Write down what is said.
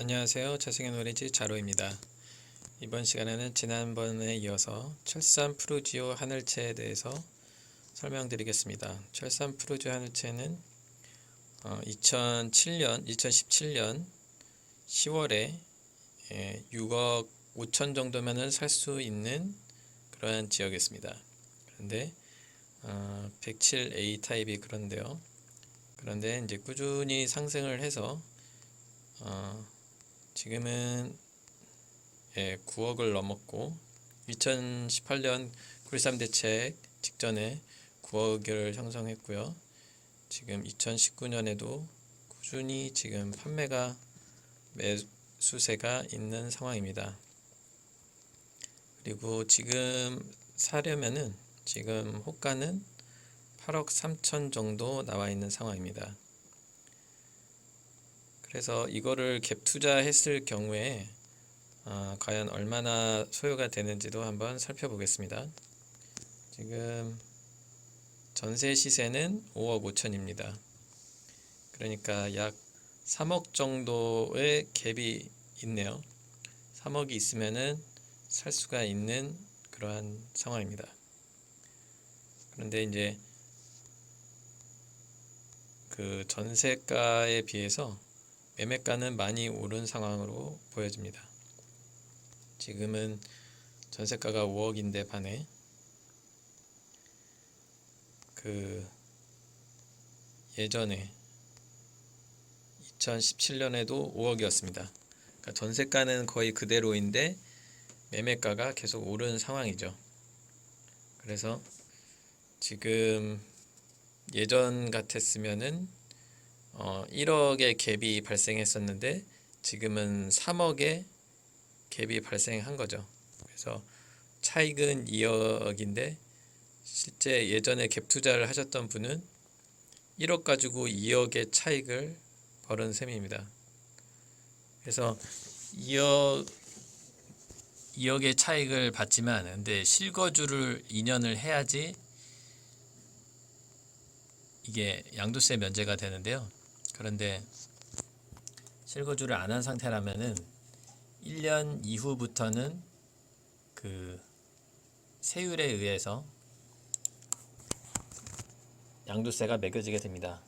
안녕하세요. 자생의 노래지 자로입니다. 이번 시간에는 지난번에 이어서 철산 프루지오 하늘채에 대해서 설명드리겠습니다. 철산 프루지오 하늘채는 2007년, 2017년 10월에 6억 5천 정도면은 살 수 있는 그러한 지역이었습니다. 그런데 107A 타입이 그런데요. 그런데 이제 꾸준히 상승을 해서 어, 지금은 예, 9억을 넘었고 2018년 9.13 대책 직전에 9억을 형성했고요. 지금 2019년에도 꾸준히 지금 판매가 매수세가 있는 상황입니다. 그리고 지금 사려면은 지금 호가는 8억 3천 정도 나와 있는 상황입니다. 그래서 이거를 갭 투자했을 경우에 아, 과연 얼마나 소요가 되는지도 한번 살펴보겠습니다. 지금 전세 시세는 5억 5천입니다. 그러니까 약 3억 정도의 갭이 있네요. 3억이 있으면은 살 수가 있는 그러한 상황입니다. 그런데 이제 그 전세가에 비해서 매매가는 많이 오른 상황으로 보여집니다. 지금은 전세가가 5억인데 반해 그 예전에 2017년에도 5억이었습니다. 그러니까 전세가는 거의 그대로인데 매매가가 계속 오른 상황이죠. 그래서 지금 예전 같았으면은 어, 1억의 갭이 발생했었는데 지금은 3억의 갭이 발생한 거죠. 그래서 차익은 2억인데 실제 예전에 갭 투자를 하셨던 분은 1억 가지고 2억의 차익을 벌은 셈입니다. 그래서 2억 2억의 차익을 받지만 근데 실거주를 2년을 해야지 이게 양도세 면제가 되는데요. 그런데 실거주를 안 한 상태라면은 1년 이후부터는 그 세율에 의해서 양도세가 매겨지게 됩니다.